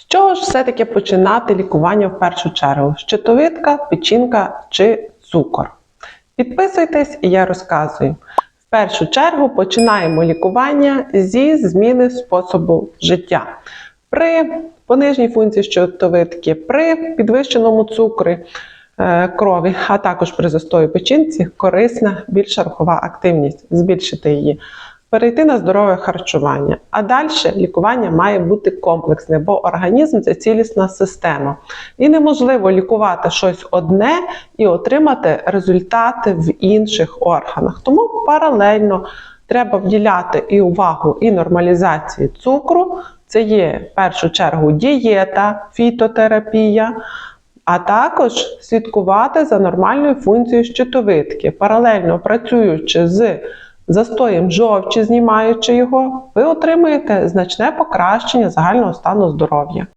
З чого ж все-таки починати лікування в першу чергу? Щитовидка, печінка чи цукор? Підписуйтесь і я розказую. В першу чергу починаємо лікування зі зміни способу життя. При понижній функції щитовидки, при підвищеному цукрі е, крові, а також при застої печінці корисна більша рухова активність, збільшити її перейти на здорове харчування. А далі лікування має бути комплексне, бо організм це цілісна система. І неможливо лікувати щось одне і отримати результати в інших органах. Тому паралельно треба вділяти і увагу і нормалізації цукру. Це є в першу чергу дієта, фітотерапія. А також слідкувати за нормальною функцією щитовидки, паралельно працюючи з застоєм жовчі, знімаючи його, ви отримуєте значне покращення загального стану здоров'я.